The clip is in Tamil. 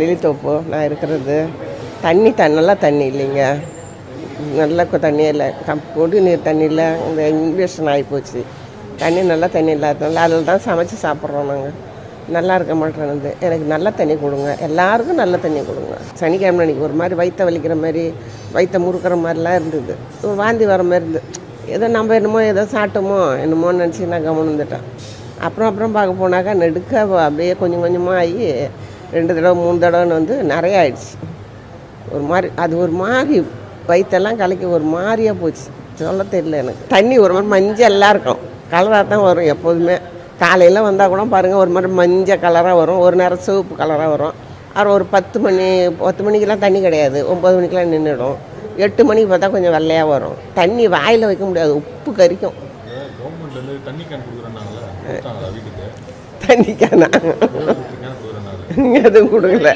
நெல்லித்தோப்பு நான் இருக்கிறது. தண்ணி த நல்லா தண்ணி இல்லைங்க. நல்ல தண்ணி இல்லை. கம் குடிநீர் தண்ணி இல்லை. இந்த இன்ஃபெக்ஷன் ஆகிப்போச்சு. தண்ணி நல்லா தண்ணி இல்லாதனால அதில் தான் சமைச்சு சாப்பிட்றோம் நாங்கள் நல்லா இருக்க மாட்டேன்னு எனக்கு நல்ல தண்ணி கொடுங்க. எல்லாருக்கும் நல்ல தண்ணி கொடுங்க. சனிக்கிழமை அன்றைக்கி ஒரு மாதிரி வயிற்ற வலிக்கிற மாதிரி வயிற்ற முறுக்கிற மாதிரிலாம் இருந்தது. வாந்தி வர மாதிரி இருந்தது ஏதோ நம்ம என்னமோ ஏதோ சாப்பிட்டோமோ என்னமோன்னு நினச்சி நான் கவனம் வந்துட்டேன் அப்புறம் அப்புறம் பார்க்க போனாக்கா நெடுக்க அப்படியே கொஞ்சம் கொஞ்சமாக ஆகி ரெண்டு தடவை மூணு தடவைன்னு வந்து நிறைய ஆயிடுச்சு. ஒரு மாதிரி அது ஒரு மாதிரி வயிற்றெல்லாம் கலக்கி ஒரு மாதிரியாக போச்சு. சொல்ல தெரியல எனக்கு. தண்ணி ஒரு மாதிரி மஞ்சள்லாம் இருக்கும். கலராக தான் வரும் எப்போதுமே. காலையில் வந்தால் கூட பாருங்கள் ஒரு மாதிரி மஞ்சள் கலராக வரும். ஒரு நேரம் சிவப்பு கலராக வரும். அப்புறம் ஒரு பத்து மணி பத்து மணிக்கெல்லாம் தண்ணி கிடையாது. ஒம்பது மணிக்கெல்லாம் நின்றுடும் எட்டு மணிக்கு பார்த்தா கொஞ்சம் வெள்ளையாக வரும். தண்ணி வாயில் வைக்க முடியாது. உப்பு கவர்மெண்ட்லேருந்து தண்ணி கேன் கொடுக்குறேன்னாங்களே எதுவும் கொடுக்கல.